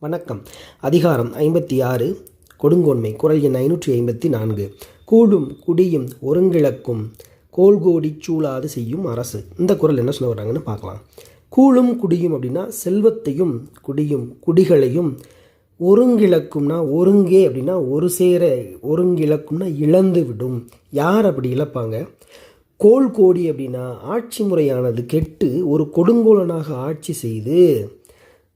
வணக்கம். அதிகாரம் ஐம்பத்தி ஆறு கொடுங்கோன்மை குரல் எண் ஐநூற்றி ஐம்பத்தி நான்கு. கூடும் குடியும் ஒருங்கிழக்கும் கோல்கோடி சூழாது செய்யும் அரசு. இந்த குரல் என்ன சொல்ல வர்றாங்கன்னு பார்க்கலாம். கூழும் குடியும் அப்படின்னா செல்வத்தையும் குடியும் குடிகளையும் ஒருங்கிழக்கும்னா ஒருங்கே அப்படின்னா ஒரு சேர ஒருங்கிழக்கும்னா இழந்து விடும். யார் அப்படி இழப்பாங்க? கோல் கோடி அப்படின்னா ஆட்சி முறையானது கெட்டு ஒரு கொடுங்கோலனாக ஆட்சி செய்து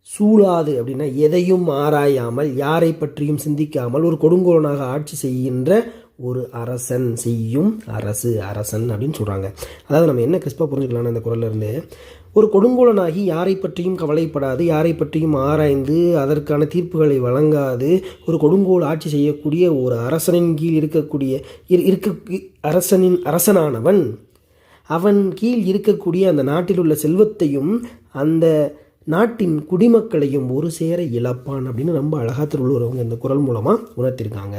சூழாது அப்படின்னா எதையும் ஆராயாமல் யாரை பற்றியும் சிந்திக்காமல் ஒரு கொடுங்கோலனாக ஆட்சி செய்கின்ற ஒரு அரசன் செய்யும் அரசு அரசன் அப்படின்னு சொல்கிறாங்க அதாவது நம்ம என்ன கிறிஸ்பாக புரிஞ்சுக்கலாம்னு அந்த குரல்லேருந்து ஒரு கொடுங்கோலனாகி யாரை பற்றியும் கவலைப்படாது யாரை பற்றியும் ஆராய்ந்து அதற்கான தீர்ப்புகளை வழங்காது ஒரு கொடுங்கோல் ஆட்சி செய்யக்கூடிய ஒரு அரசனின் கீழ் இருக்கக்கூடிய இரு- இருக்க அரசனின் அரசனானவன் அவன் கீழ் இருக்கக்கூடிய அந்த நாட்டில் உள்ள செல்வத்தையும் அந்த நாட்டின் குடிமக்களையும் ஒரு சேர இழப்பான் அப்படின்னு ரொம்ப அழகா திருவள்ளுவர் இந்த குரல் மூலமாக உணர்த்திருக்காங்க.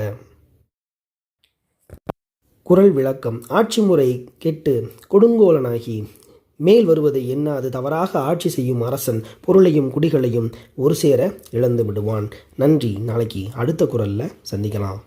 குரல் விளக்கம். ஆட்சி முறை கெட்டு கொடுங்கோலனாகி மேல் வருவதை எண்ணாது தவறாக ஆட்சி செய்யும் அரசன் பொருளையும் குடிகளையும் ஒரு சேர இழந்து விடுவான் நன்றி. நாளைக்கு அடுத்த குரலில் சந்திக்கலாம்.